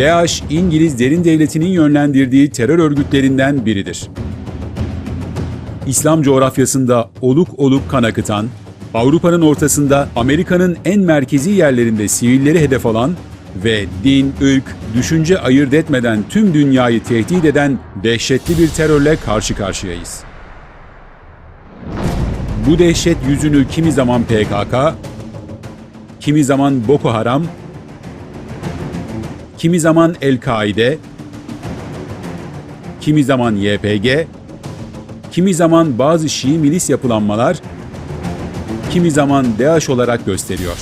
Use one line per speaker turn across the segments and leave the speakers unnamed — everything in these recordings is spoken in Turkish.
DAEŞ, İngiliz derin devletinin yönlendirdiği terör örgütlerinden biridir. İslam coğrafyasında oluk oluk kan akıtan, Avrupa'nın ortasında Amerika'nın en merkezi yerlerinde sivilleri hedef alan ve din, ırk, düşünce ayırt etmeden tüm dünyayı tehdit eden dehşetli bir terörle karşı karşıyayız. Bu dehşet yüzünü kimi zaman PKK, kimi zaman Boko Haram, kimi zaman El-Kaide, kimi zaman YPG, kimi zaman bazı Şii milis yapılanmalar, kimi zaman DAEŞ olarak gösteriyor.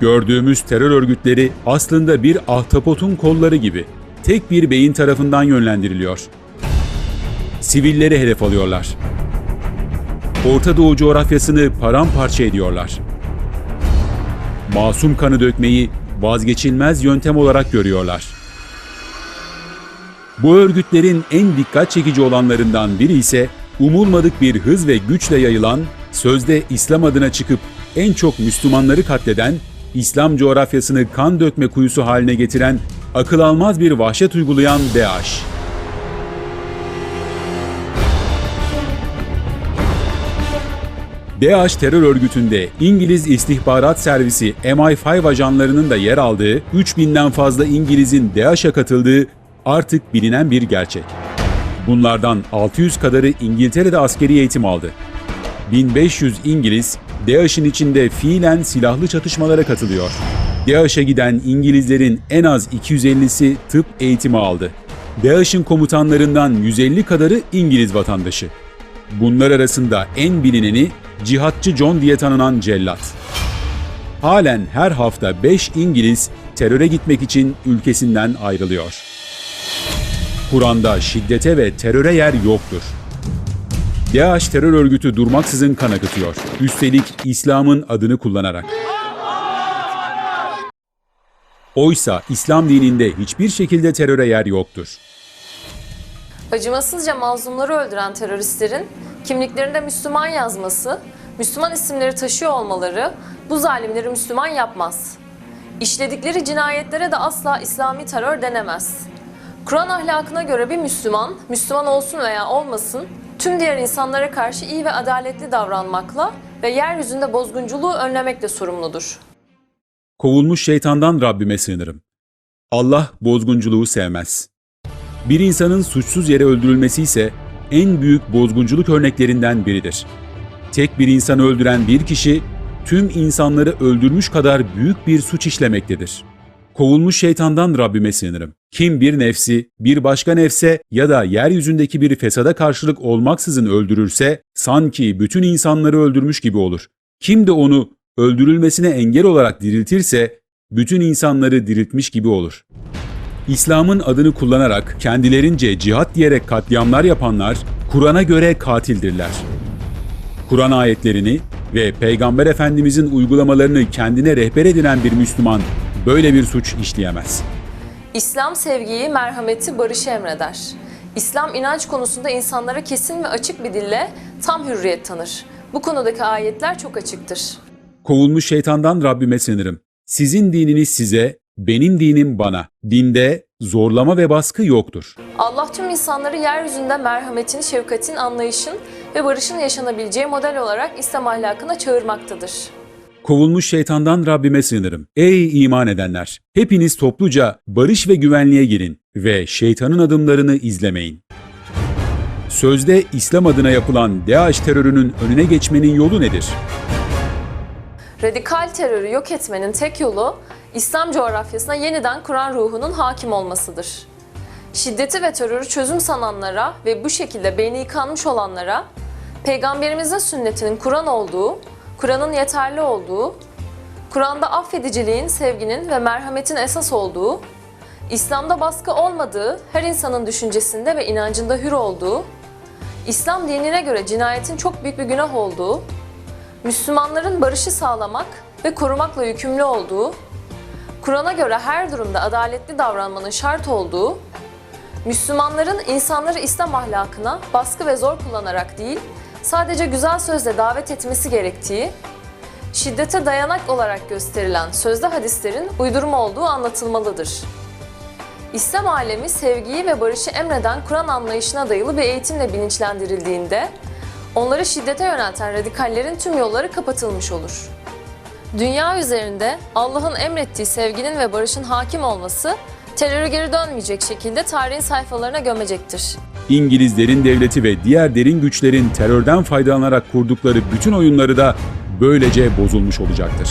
Gördüğümüz terör örgütleri aslında bir ahtapotun kolları gibi tek bir beyin tarafından yönlendiriliyor. Sivilleri hedef alıyorlar. Orta Doğu coğrafyasını paramparça ediyorlar. Masum kanı dökmeyi vazgeçilmez yöntem olarak görüyorlar. Bu örgütlerin en dikkat çekici olanlarından biri ise umulmadık bir hız ve güçle yayılan, sözde İslam adına çıkıp en çok Müslümanları katleden, İslam coğrafyasını kan dökme kuyusu haline getiren, akıl almaz bir vahşet uygulayan DAEŞ. DAEŞ terör örgütünde İngiliz istihbarat servisi MI5 ajanlarının da yer aldığı 3000'den fazla İngiliz'in DAEŞ'e katıldığı artık bilinen bir gerçek. Bunlardan 600 kadarı İngiltere'de askeri eğitim aldı. 1500 İngiliz DAEŞ'in içinde fiilen silahlı çatışmalara katılıyor. DAEŞ'e giden İngilizlerin en az 250'si tıp eğitimi aldı. DAEŞ'in komutanlarından 150 kadarı İngiliz vatandaşı. Bunlar arasında en bilineni Cihatçı John diye tanınan cellat. Halen her hafta 5 İngiliz teröre gitmek için ülkesinden ayrılıyor. Kur'an'da şiddete ve teröre yer yoktur. DAEŞ terör örgütü durmaksızın kan akıtıyor. Üstelik İslam'ın adını kullanarak. Oysa İslam dininde hiçbir şekilde teröre yer yoktur.
Acımasızca mazlumları öldüren teröristlerin kimliklerinde Müslüman yazması, Müslüman isimleri taşıyor olmaları bu zalimleri Müslüman yapmaz. İşledikleri cinayetlere de asla İslami terör denemez. Kur'an ahlakına göre bir Müslüman, Müslüman olsun veya olmasın, tüm diğer insanlara karşı iyi ve adaletli davranmakla ve yeryüzünde bozgunculuğu önlemekle sorumludur.
Kovulmuş şeytandan Rabbime sığınırım. Allah bozgunculuğu sevmez. Bir insanın suçsuz yere öldürülmesi ise en büyük bozgunculuk örneklerinden biridir. Tek bir insanı öldüren bir kişi tüm insanları öldürmüş kadar büyük bir suç işlemektedir. Kovulmuş şeytandan Rabbime sığınırım. Kim bir nefsi, bir başka nefse ya da yeryüzündeki bir fesada karşılık olmaksızın öldürürse sanki bütün insanları öldürmüş gibi olur. Kim de onu öldürülmesine engel olarak diriltirse bütün insanları diriltmiş gibi olur. İslam'ın adını kullanarak kendilerince cihat diyerek katliamlar yapanlar Kur'an'a göre katildirler. Kur'an ayetlerini ve Peygamber Efendimizin uygulamalarını kendine rehber edinen bir Müslüman böyle bir suç işleyemez.
İslam sevgiyi, merhameti, barışı emreder. İslam inanç konusunda insanlara kesin ve açık bir dille tam hürriyet tanır. Bu konudaki ayetler çok açıktır.
Kovulmuş şeytandan Rabbime sığınırım. Sizin dininiz size, benim dinim bana. Dinde zorlama ve baskı yoktur.
Allah tüm insanları yeryüzünde merhametin, şefkatin, anlayışın ve barışın yaşanabileceği model olarak İslam ahlakına çağırmaktadır.
Kovulmuş şeytandan Rabbime sığınırım. Ey iman edenler! Hepiniz topluca barış ve güvenliğe girin ve şeytanın adımlarını izlemeyin. Sözde İslam adına yapılan DAEŞ terörünün önüne geçmenin yolu nedir?
Radikal terörü yok etmenin tek yolu İslam coğrafyasına yeniden Kur'an ruhunun hakim olmasıdır. Şiddeti ve terörü çözüm sananlara ve bu şekilde beyni yıkanmış olanlara Peygamberimizin sünnetinin Kur'an olduğu, Kur'an'ın yeterli olduğu, Kur'an'da affediciliğin, sevginin ve merhametin esas olduğu, İslam'da baskı olmadığı, her insanın düşüncesinde ve inancında hür olduğu, İslam dinine göre cinayetin çok büyük bir günah olduğu, Müslümanların barışı sağlamak ve korumakla yükümlü olduğu, Kur'an'a göre her durumda adaletli davranmanın şart olduğu, Müslümanların insanları İslam ahlakına baskı ve zor kullanarak değil, sadece güzel sözle davet etmesi gerektiği, şiddete dayanak olarak gösterilen sözde hadislerin uydurma olduğu anlatılmalıdır. İslam alemi sevgiyi ve barışı emreden Kur'an anlayışına dayalı bir eğitimle bilinçlendirildiğinde onları şiddete yönelten radikallerin tüm yolları kapatılmış olur. Dünya üzerinde Allah'ın emrettiği sevginin ve barışın hakim olması terörü geri dönmeyecek şekilde tarihin sayfalarına gömecektir.
İngilizlerin devleti ve diğer derin güçlerin terörden faydalanarak kurdukları bütün oyunları da böylece bozulmuş olacaktır.